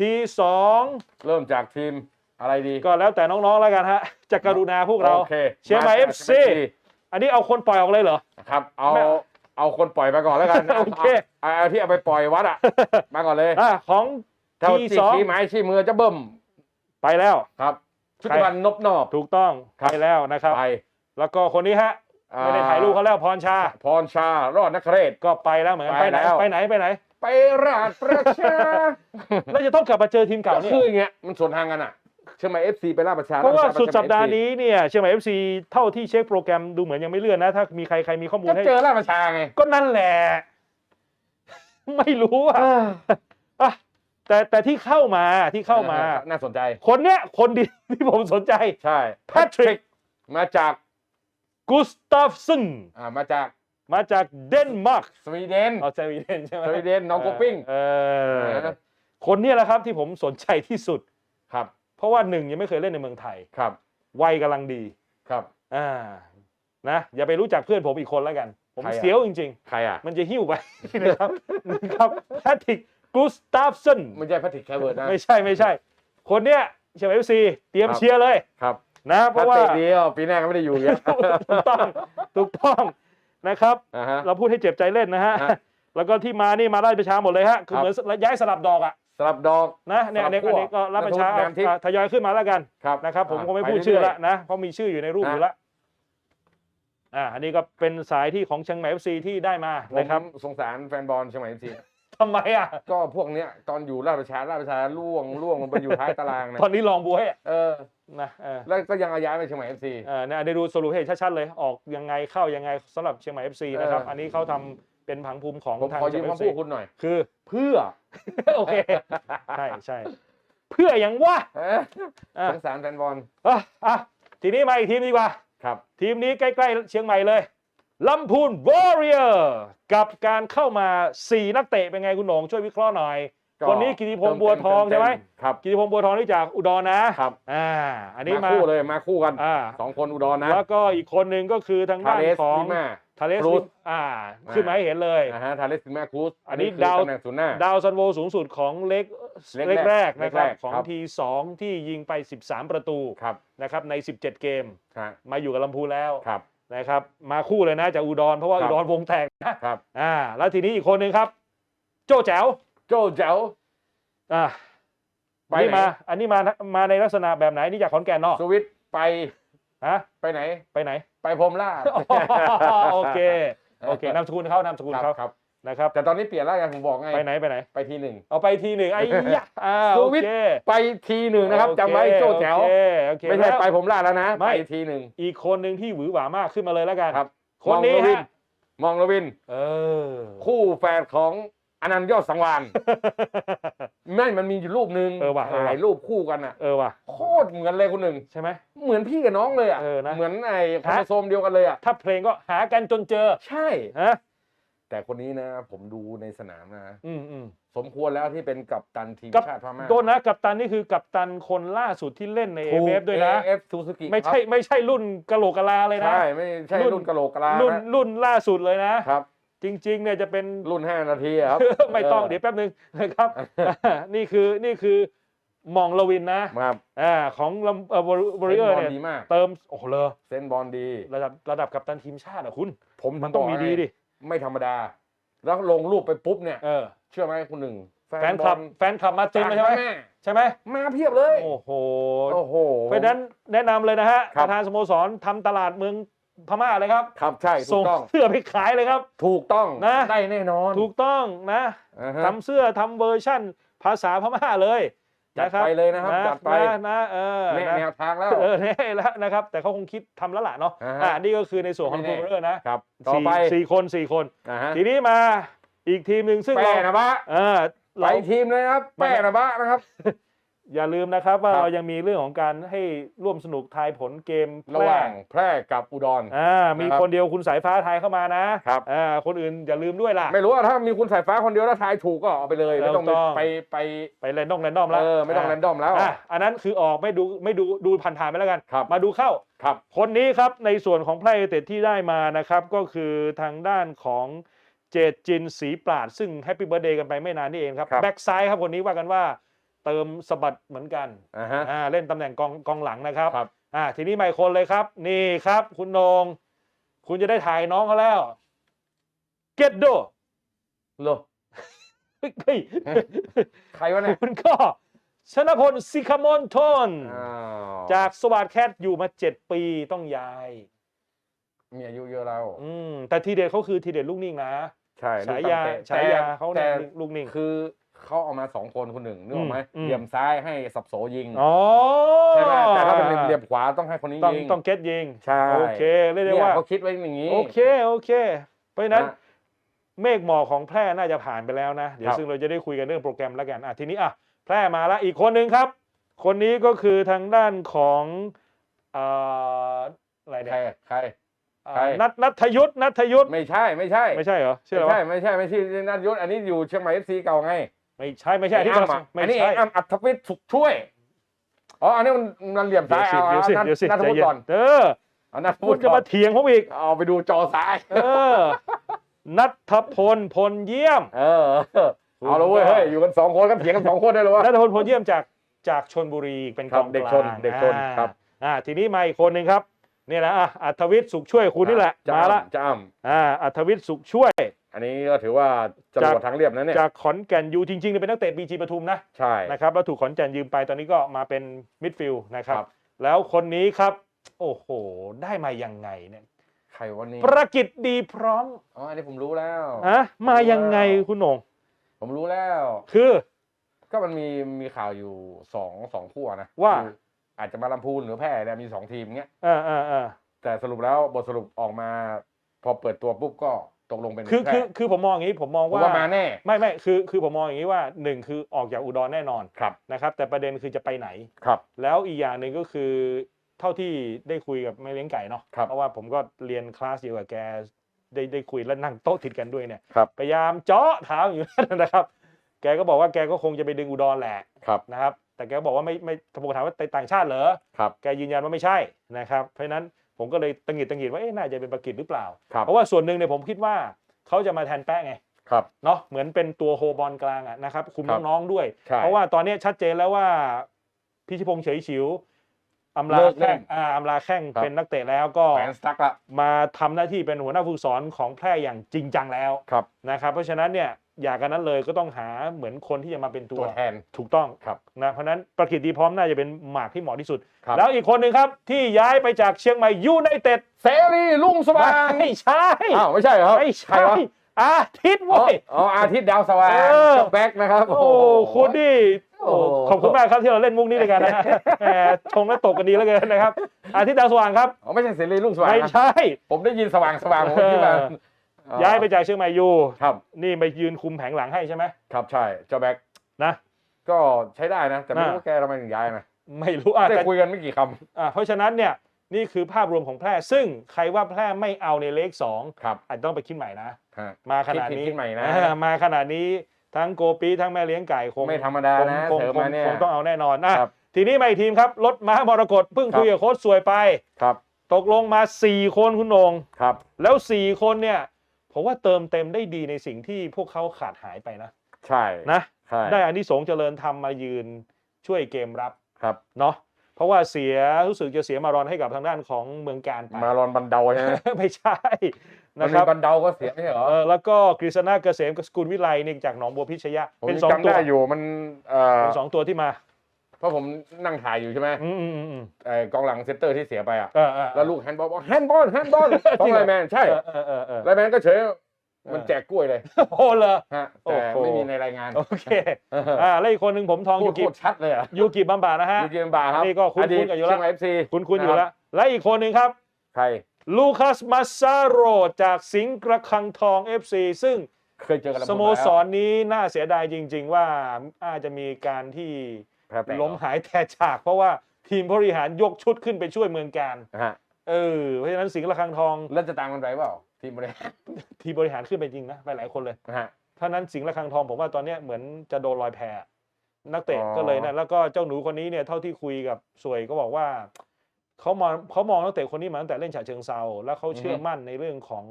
ทีสองเริ่มจากทีมอะไรดีก็แล้วแต่น้องๆแล้วกันฮะจะกรุณาพวกเราโอเคเชียร์ใหม่จาก FC อันนี้เอาคนปล่อยออกเลยเหรอครับ เอาไม่ เอาคนปล่อยมาก่อนแล้วกันโอเคเอาเอาที่เอาไปปล่อยวัดอะ มาก่อนเลยอะของเท่าทีที่สองชี้ไม้ชี้มือจะเบิ่มไปแล้วครับชุติใครวันนบนอบถูกต้องครับไปแล้วนะครับไปแล้วก็คนนี้ฮะอ่ไม่ได้ถ่ายรูปเขาแล้วพรชา พรชารอดนักเรศก็ไปแล้วเหมือนกันไปไปไหนแล้วไปไหนไปไหน ไปราชประชาแล้วจะต้องกลับมาเจอทีมเก่าก็เนี่ยคืออย่างเงี้ยมันสวนทางกันอะ เชื่อไหมเอฟซีไปราชประชาเพราะว่าชสุดสัปดาห์ไปนี้เนี่ยเชียงใหม่เอฟซีเท่าที่เช็คโปรแกรมดูเหมือนยังไม่เลื่อนนะ ถ้ามีใครใครมีข้อมูลก็ให้เจอราชประชาไงก็นั่นแหละ ไม่รู้อะอะแต่แต่ที่เข้ามาที่เข้ามา น่าสนใจ คนเนี้ยคนดีที่ผมสนใจ ใช่ Patrick มาจากกุสตาฟสันอ่ามาจากมาจากเดนมาร์กสวีเดนเอาสวีเดนใช่ไหมสวีเดนน้องโกปิ้งเออคนเนี้แหละครับที่ผมสนใจที่สุดครับ เพราะว่าหนึ่งยังไม่เคยเล่นในเมืองไทยครับวัยกำลังดีครับ อ่านะอย่าไปรู้จักเพื่อนผมอีกคนแล้วกัน ผมใครอะ เสียวจริง ใครอะ ๆ มันจะหิ้วไป นะครับนะครับแพทริกกุสตาฟสันไม่ใช่แพทริกแคเวิร์ดนะ ไม่ใช่ไม่ใช่ คนเนี้ยเชียร์เอฟซีเตรียมครับ เชียร์เลยครับนะ เพถ้าราะว่าเตะดีอะปีหน้าก็ไม่ได้อยู่อย่างเงี้ยถูกต้องถูกต้องนะครับ อ่าฮะ เราพูดให้เจ็บใจเล่นนะฮะ ฮะแล้วก็ที่มานี่มาราชประชาหมดเลยฮะ คือครับ เหมือนย้ายสลับดอกอะ สลับดอกนะเนี่ยสลัอันบนี้อันนี้ก็ราชประชานัทวุฒิแดมทิพย์อะทยอยขึ้นมาแล้วกันครับนะครับ ผมอ่าคงไม่ไปพูดชื่อเรื่ละอยนะเพราะมีชื่ออยู่ในรูปอะอยู่ละอ่าอันนี้ก็เป็นสายที่ของเชียงใหม่เอฟซีที่ได้มาผมนะครับสงสารแฟนบอลเชียงใหม่เอฟซีทำไมอะ ก็พวกเนี้ยตอนอยู่ราชประชาราชประชาล่วงล่วงลงไปอยู่ท้ายตารางนะตอนนี้ลองบวยอะเออนะเออแล้วก็ยังเอาย้ายไปเชียงใหม่เอฟซีเออเนี่ยได้ดูสรุปให้ชัดๆเลยออกยังไงเข้ายังไงสำหรับเชียงใหม่เอฟซีนะครับเอออัอันนี้เขาทำ เป็นผังภูมิของผมทางขอเชียืยงมใหม่เอฟคำพูซีดคุณหน่อย คือ เพื่อ โอเค ใช่ใช่เพื่ออย่างว่าเอออะสงสารแฟนบอลอะอะทีนี้มาอีกทีมดีกว่า ครับ ทีมนี้ใกล้ๆเชียงใหม่เลยลำพูนวอริเออร์กับการเข้ามา 4 นักเตะเป็นไงคุณโหนงช่วยวิเคราะห์หน่อยก็คนนี้กิติพงษ์บัวทองใช่ไหมครับกิติพงษ์บัวทองนี่จากอุดรนะครับอ่าอันนี้มามาคู่เลยมาคู่กันอ่าสองคนอุดรนะ แล้วก็อีกคนหนึ่งก็คือทางทาด้านเลสของลิมา ทาเลสครูซอ่าขึ้นมาให้เห็นเลย นะฮะทาเลสลิมาครูสอันนี้คือดาว ตำแหน่งศูนย์หน้า ดาวซันโวสูงสุดของเล็กเล็กเล็กแรกเล็นะกคแรรับกของครับ ทีสองที่ยิงไป 13 ประตูครับนะครับใน 17 เกม ฮะมาอยู่กับลำพูนแล้วครับ นะครับ มาคู่เลยนะจากอุดรเพราะว่าครัอุบดรวงแตกนะครับ อ่าแล้วทีนี้อีกคนหนึ่งครับ โจ้แจ๋วโจ้แจ๋ว อ่าไปอันนี้ไหน มาอันนี้มามาในลักษณะแบบไหนนี่จากขอนแก่นเนาะสวิตไป ฮะไปไหน ไปไหน ไปพรหมราชโอเค โอเคนามสกุลเขานามสกุลครับเขาครับนะครับ แต่ตอนนี้เปลี่ยนแล้วไงผมบอกไง ไปไหนไปไหน ไปทีหนึ่งเอาไปทีหนึ่งไอ้ยะอ่าสโอวิตเคไปทีหนึ่งนะครับโอเจำไว้โจ้แจ๋วโอเคโอเคไม่ใช่แล้วไปผมราชแล้วนะไม่ไปทีหนึ่งอีกคนหนึ่งที่หวือหวามากขึ้นมาเลยแล้วกันครับ คนนี้มองลวิฮะมองลวิน เออ คู่แฝดของอนันต์ยอดสังวาน ไม่มันมีอยู่รูปหนึ่งเออว่ะเออว่ะ ถ่ายรูปคู่กันอะเออว่ะโคตรเหมือนเลยคนหนึ่งใช่ไหม เหมือนพี่กับน้องเลยอะเออนะเหมือนไอ้โครฮะ โมโซมเดียวกันเลยอะถ้าเพลงก็หากันจนเจอใช่ ฮะแต่คนนี้นะ ผมดูในสนามนะ อืมอืม สมควรแล้วที่เป็นกัปตันทีมกัป ชาติพม่าโทษนะกัปตันนี่คือกัปตันคนล่าสุดที่เล่นในถูก AMF ด้วยนะ AF ซูซูกิไม่ใช่ไม่ใช่รุ่นกะโหลกกะลาเลยนะ ใช่ ไม่ใช่รุ่น รุ่นกะโหลกกะลารุ่นนะรุ่นล่าสุดเลยนะ ครับ จริงๆเนี่ยจะเป็น รุ่น 5 นาทีอะครับ ไม่ต้องเดี๋ยวแป๊บนึงนะครับ นี่คือนี่คือมองลวินนะครับอ่าของลำเอ่อบริเออร์ซนบเนี่ยดีมากเติมโอ้โหเลยเซนบอลดี ระดับระดับกัปตันทีมชาติอะคุณ ผมมันต้องมีบกดีให้ดิ ไม่ธรรมดา แล้วลงรูปไปปุ๊บเนี่ยเออเชื่อไหมคุณหนึ่งแฟนคลับแฟนคลับมาเต็มเลยใช่ไหมแม่ใช่ไหมมาเพียบเลย โอ้โหโอ้โหเพราะฉะนั้นแนะนำเลยนะฮะครัปบระธานสโมสรทำตลาดเมือง พม่าเลยครับ ครับใช่ถูส่งกต้องเสื้อไปขายเลยครับ ถูกต้องนะ ได้แน่นอนถูกต้องนะอ่าฮะทำเสื้อทำเวอร์ชั่นภาษาพม่าเลยจัดนะครับไปเลยนะครับนะจัดไปนะนะเออแน่นะแนวทางแล้ว เออแน่แล้วนะครับ แต่เขาคงคิดทำแล้วล่ะเนาะอ่าฮะ อ่านี่ก็คือในส่วนของไม่คูแน่เรอร์นะครับ ต่อไปสี่สี่คนสี่คน อ่าฮะทีนี้มาอีกทีมหนึ่งซึ่งแป้เรานะบะเออไปเรา ทีมเลยนะครับมันแป้นะบะนะครับ อย่าลืมนะครับว่าครับ เรายังมีเรื่องของการให้ร่วมสนุกทายผลเกมแพระหว่างแพร่กับอุดร อ่ามีนะครับคนเดียวคุณสายฟ้าทายเข้ามานะครับ อ่าคนอื่นอย่าลืมด้วยล่ะ ไม่รู้ว่าถ้ามีคุณสายฟ้าคนเดียวแล้วทายถูกก็เอาไปเลยไม่ต้องถูกต้อง ไปไปไปแรนดอมแรนดอมแล้วเออไม่ต้องแรนดอมแล้ว อะอันนั้นคือออกไม่ดูไม่ดูดูผ่านๆไปแล้วกัน ครับ มาดูเข้า ครับ คนนี้ครับในส่วนของแพร่ยูไนเต็ดที่ได้มานะครับก็คือทางด้านของเจตจินสีปราด ซึ่งแฮปปี้เบิร์ดเดย์กันไปไม่นานนี่เองครับครับ แบ็กซ้ายครับคนนี้ว่ากันว่า เติมสะบัดเหมือนกันอ่าฮะ อ่าเล่นตำแหน่งกองกองหลังนะครับครับ อ่าทีนี้ไม่คนเลยครับ นี่ครับ คุณโหนงคุณจะได้ถ่ายน้องเขาแล้ว เกตโดโลเฮ้ยใครวะเนี่ยคุณก็ชนพลสิคามอนโทน อ้าวจากสวัสดแคทอยู่มาเจ็ดปีต้องย้าย มีอายุเยอะแล้ว อืมแต่ทีเด็ดเขาคือทีเด็ดลูกนิ่งนะใช่ฉายาลูกตั้งแต่ฉายาแต่เขาเนี่ยแต่ลูกนิ่ง คือ เขาเอามาสองคนคนหนึ่งนึกออกไหมอืม เหลี่ยมซ้ายให้สับโสยิงอ๋อใช่ไหมแต่ถ้าเป็นเหลี่ยมขวาต้องให้คนนี้ต้องยิงต้องเก็ตยิงใช่โอเคเรียกได้เนี่ยว่า เขาคิดไว้อย่างนี้ โอเคโอเค เพราะฉะนั้นนะเมฆหมอกของแพร่น่าจะผ่านไปแล้วนะ เดี๋ยวครับ ซึ่งเราจะได้คุยกันเรื่องโปรแกรมแล้วกันอะทีนี้อะแพร่มาแล้วอีกคนหนึ่งครับ คนนี้ก็คือทางด้านของเอ่ออะไรเนี่ใครยใคร เอ่อใคร นัทนัทยุทธนัทยุทธไม่ใช่ไม่ใช่ไม่ใช่เหรอชื่อไม่อะไรใช่วะไม่ใช่ไม่ใช่นัทยศอันนี้อยู่เชียงใหม่เอฟซีเก่าไง ไม่ใช่ไม่ใช่ไอ้ที่อ้ำอะไม่อันนี้ใช่ไอ้อ้ำอัธวิทย์สุขช่วย อ๋อ อันนี้มันมันเหลี่ยมเดี๋ซ้ายวยสิเอาเดี๋ยวสิเอานัเดี๋ยวสิใจเย็ทวุฒิก่อนนเออเอานัทคุวุณฒิจะก่อมานเถียงผมอีก เอาไปดูจอซ้าย เออ นัทพลพลเยี่ยม เออ เอาละเว้ย เฮ้ย อยู่กันสองคนก็เถียงกันสองคนได้เลยวะ นัทพลพลเยี่ยมจากจากชนบุรีเป็นคกรัอบงเด็กกชลานงเด็กชนอ่าครับ อ่าทีนี้มาอีกคนหนึ่งครับนี่แหละอะอัธวิทย์สุขช่วยคุณนี่แหละจ้มาละจ้ามอ่าอัธวิทย์สุขช่วย อันนี้ก็ถือว่าจรวดทางเรียบนะเนี่ยจากขอนแก่นยูจริงๆเนี่ยเป็นนักเตะบีจีปทุมนะใช่นะครับแล้วถูกขอนแก่นยืมไปตอนนี้ก็มาเป็นมิดฟิลด์นะครับครับแล้วคนนี้ครับ โอ้โห ได้มายังไงเนี่ยใครวันนี้ประกิตดีพร้อมอ๋ออันนี้ผมรู้แล้วอะมายังไงคุณโหน่งผมรู้แล้ว คือ ก็มันมีมีข่าวอยู่สองสองขั้วนะว่าคืออาจจะมาลำพูนหรือแพร่เนี่ยมีสองทีมเงี้ยอ่าอ่าอ่าแต่สรุปแล้วบทสรุปออกมา พอเปิดตัวปุ๊บก็ ตกลงเป็นคือแพร่คือคือผมมองอย่างนี้ผมมองผมว่าว่ามาแน่ไม่ไม่คือคือผมมองอย่างนี้ว่าหนึ่งคือออกจากอุดรแน่นอนครับนะครับแต่ประเด็นคือจะไปไหน ครับ แล้วอีกอย่างหนึ่งก็คือเท่าที่ได้คุยกับแม่เลี้ยงไก่เนาะครับเพราะว่าผมก็เรียนคลาสเดียวกับแกได้ได้คุยแล้วนั่งโต๊ะติดกันด้วยเนี่ยครับ พยายามเจาะถามอยู่นั่นนะครับ แกก็บอกว่าแกก็คงจะไปดึงอุดรแหละครับนะครับ แต่แกก็บอกว่าไม่ไม่ผมถามว่าไปต่างชาติเหรอ ครับ แกยืนยันว่าไม่ใช่นะครับ เพราะฉะนั้น ผมก็เลยตังหงิดตังหงิดว่าเอ๊ะน่าจะเป็นประกิจหรือเปล่า ครับเพราะว่าส่วนหนึ่งเนี่ยผมคิดว่าเขาจะมาแทนแป้งไงครับ เนาะเหมือนเป็นตัวโฮบอลกลางอะนะครับคุมครับ น้องๆด้วย ใช่ เพราะว่าตอนนี้ชัดเจนแล้วว่าพิชิพงษ์เฉยฉิวอำลาเลิกเล่แข้งนอ่าอำลาแข้งครับ เป็นนักเตะแล้วก็แขวนสตั๊กละมาทำหน้าที่เป็นหัวหน้าผู้ฝึกสอนของแพร่อย่างจริงจังแล้วครับ นะครับ เพราะฉะนั้นเนี่ย อยากกันนั้นเลยก็ต้องหาเหมือนคนที่จะมาเป็นตัตัววแทน ถูกต้องครับนะเพราะฉะนั้นประกิตดีพร้อมน่าจะเป็นหมากที่เหมาะที่สุด ครับ แล้วอีกคนหนึ่งครับที่ย้ายไปจากเชียงใหม่ยูไนเต็ดเสรีลุ่งสว่างไม่ใช่อ้าวไม่ใช่เหรอไม่ใครใช่วะอาทิตย์อ๋อเว้ย อ๋ออาทิตย์ดาวสว่างเออ เจ้าแบ็คนะครับโอ้คุณนี่โอ้ โอ้ขอบคุณมากครับที่เราเล่นมุกนี้ด้วยกันนะฮะแหมชงแล้วตกกันดีแล้วเกินนะครับ อาทิตย์ดาวสว่างครับ อ๋อไม่ใช่เสรีลุ่งสว่างไม่นะใช่ ผมได้ยินสว่างสว่างผมคิดว่าเออ ย้ายไปจากเชียงใหม่ยูครับ นี่ไปยืนคุมแผงหลังให้ใช่ไหมครับใช่เจ้าแบ็คนะ ก็ใช้ได้นะ แต่ไม่รู้อ่าว่าแกทำไมถึงย้ายนะไม่รู้อะได้แต่คุยกันไม่กี่คอะเพราะฉะนั้นเนี่ยนี่คือภาพรวมของแพร่ซึ่งใครว่าแพร่ไม่เอาในเลขสองำครับอาจจะต้องไปคิดใหม่นะฮะมาขนาดคิดผิดนี้คิดใหม่นะอ่ามาขนาดนี้ทั้งโกปีทั้งแม่เลี้ยงไก่คงไม่ธรรมดานะคงเสริมคงมาเนี่ยคงต้องเอาแน่นอนนะครับทีนี้มาอีกทีมครับรถม้ามรกตเพิ่งครับคุยกับโค้ชสวยไปครับ ตกลงมา 4 คนคุณโหนงครับ แล้ว 4 คนเนี่ย ผมว่าเติมเต็มได้ดีในสิ่งที่พวกเขาขาดหายไปนะ ใช่นะใช่ได้อานิสงส์เจริญทำมายืนช่วยเกมรับครับเนาะเพราะว่าเสียรู้สึกจะเสียมารอนให้กับทางด้านของเมืองการไปมารอนบันเดาใช่ไหมไม่ใช่มันนะคมีรับบันเดาก็เสียไม่ใช่เหรอเออแล้วก็กฤษณะเกษมกับสกุลวิไลนี่จากหนองบัวพิชยะผมเป็นยังสองจำตัวได้อยู่มันเอ่อเป็นสองตัวที่มา เพราะผมนั่งถ่ายอยู่ใช่ไหมอืมอืมอืมอืมไอ้กองหลังเซนเตอร์ที่เสียไปอะเออเออแล้วลูกแฮนด์บอลบอกแฮนด์บอลแฮนด์บอลขจอริงงเหรไลอแมนใช่เออเออเออเออไลแมนก็เฉยมันเออแจกกล้วยเลยโอ้เลยฮะโอ้แต่โหไม่มีในรายงาน โอเคอ่าแล้วอีกคนหนึ่งผมทองพูยูดกิโคตรชัดเลยอะยูกิบัมบานะฮะยูเกมบาร์ครับนี่ก็คุ้นๆอดีตกันอยู่แล้วเชียงใหม่เอฟซีคุณคุณอยู่แล้ว และอีกคนหนึ่งครับใครลูคัสมาซาโรจากสิงห์กระคังทอง FC ซึ่งเคยเจอกันแล้วสโมสรนี้น่าเสียดายจริง ๆ ว่าอาจจะมีการที่แพ้แตก ล้มหายแทกฉาก เพราะว่าทีมบริหารยกชุดขึ้นไปช่วยเมืองการฮะเออเพราะฉะนั้นสิงห์ระฆังทองแล้วจะตามกันไปเปล่าทีมบริหารทีมบริหารขึ้นไปจริงนะไปหลายคนเลยฮะถ้านั้นสิงห์ระฆังทองผมว่าตอนเนี้ยเหมือนจะโดนลอยแพนักเตะอ๋อก็เลยนะแล้วก็เจ้าหนูคนนี้เนี่ยเท่าที่คุยกับสวยก็บอกว่าเขามองเขามองนักเตะคนนี้มาตั้งแต่เล่นฉะเชิงเซาแล้วเขาเชื่อมั่นในเรื่องของ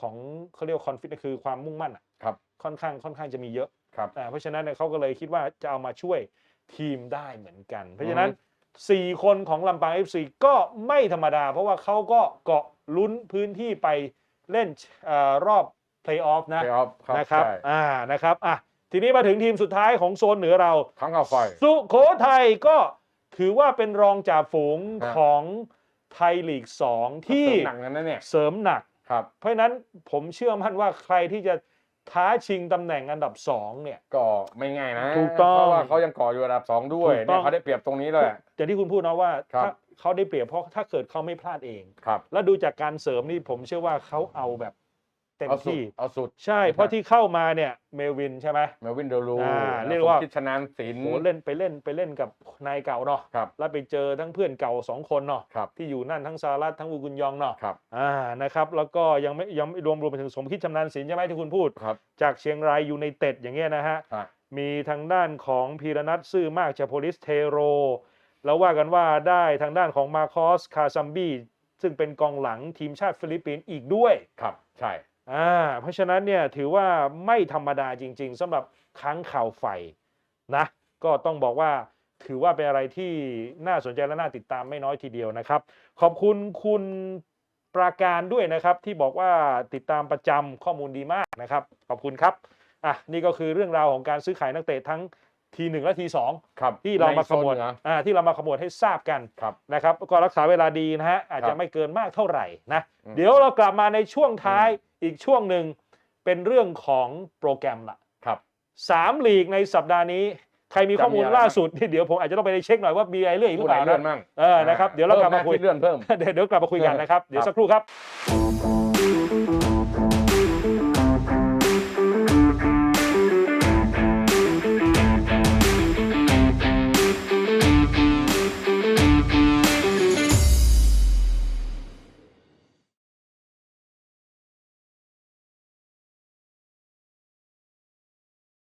ของเขาเรียกคอนฟิดคือความมุ่งมั่นอะครับค่อนข้างค่อนข้างจะมีเยอะครับอ่าเพราะฉะนั้นเนี่ยเขาก็เลยคิดว่าจะเอามาช่วย ทีมได้เหมือนกัน เพราะฉะนั้น 4 คนของลำปาง FC ก็ไม่ธรรมดา เพราะว่าเขาก็เกาะลุ้นพื้นที่ไปเล่นเออรอบเพลย์ออฟนะเพลย์ออฟครับนะครับใช่อ่านะครับอะทีนี้มาถึงทีมสุดท้ายของโซนเหนือเรา ทั้งข่าวไฟ สุโขทัยก็ถือว่าเป็นรองจ่าฝูงฮะของไทยลีก 2 ที่เสริมหนักนั้นนะเนี่ยเสริมหนัก ครับ เพราะฉะนั้นผมเชื่อมั่นว่าใครที่จะ ท้าชิงตำแหน่งอันดับ2เนี่ย ก็ไม่ง่ายนะถูกต้อง เพราะว่าเขายังก่ออยู่อันดับสองด้วยถูกต้เนี่อยงเขาได้เปรียบตรงนี้เลยอย่างที่คุณพูดนะว่าครับ ถ้าเขาได้เปรียบเพราะถ้าเกิดเขาไม่พลาดเอง ครับ แล้วดูจากการเสริมนี่ผมเชื่อว่าเขาเอาแบบ เต็มเอาสุดที่ เอาสุด ใช่เพราะที่เข้ามาเนี่ยเมลวินใช่ไหม เมลวินเดลูอ่าเรียกว่า คิดชนานศิลป์ โหเล่นไปเล่นไปเล่นกับนายเก่าเนาะครับ แล้วไปเจอทั้งเพื่อนเก่าสองคนเนาะครับ ที่อยู่นั่นทั้งซารัตทั้งอูกุนยองเนาะครับ อ่านะครับแล้วก็ยังไม่ยังไม่รวมรวมไปถึงสมคิดชำนาญศิลป์ใช่ไหมที่คุณพูด ครับจากเชียงรายยูไนเต็ดอย่างเงี้ยนะฮะ อะมีทางด้านของพีรนัทซื่อมากจากโพลิสเทโร แล้วว่ากันว่าได้ทางด้านของมาคอสคาซัมบีซึ่งเป็นกองหลังทีมชาติฟิลิปปินส์อีกด้วย ครับ ใช่ อ่าเพราะฉะนั้นเนี่ยถือว่าไม่ธรรมดาจริง ๆสำหรับค้างข่าวไฟนะก็ต้องบอกว่าถือว่าเป็นอะไรที่น่าสนใจและน่าติดตามไม่น้อยทีเดียวนะครับ ขอบคุณคุณปราการด้วยนะครับที่บอกว่าติดตามประจำข้อมูลดีมากนะครับขอบคุณครับอะนี่ก็คือเรื่องราวของการซื้อขายนักเตะทั้งทีหนึ่งและทีสองครับที่เรามาในขโซนมวดเหนืออ่าที่เรามาขมวดให้ทราบกันครับนะครับก็รักษาเวลาดีนะฮะอาจครัจะบไม่เกินมากเท่าไหร่นะอืมเดี๋ยวเรากลับมาในช่วงท้าย อือีกช่วงหนึ่งเป็นเรื่องของโปรแกรมละครับสามลีกในสัปดาห์นี้ ใครมีข้อมูลจะมีอะไรล่าสุดที่เดี๋ยวผมอาจจะต้องไปเช็คหน่อยว่ามีอะไรเลื่อนอีกหรือผู้เปใดล่าเลื่อนนะมั่งเออนะครับเดี๋ยวเรากลับมาคุยเลื่อนเพิ่มเดี๋ยวเดี๋ยวกลับมาคุยกันนะครับเดี๋ยวสักครู่ครับ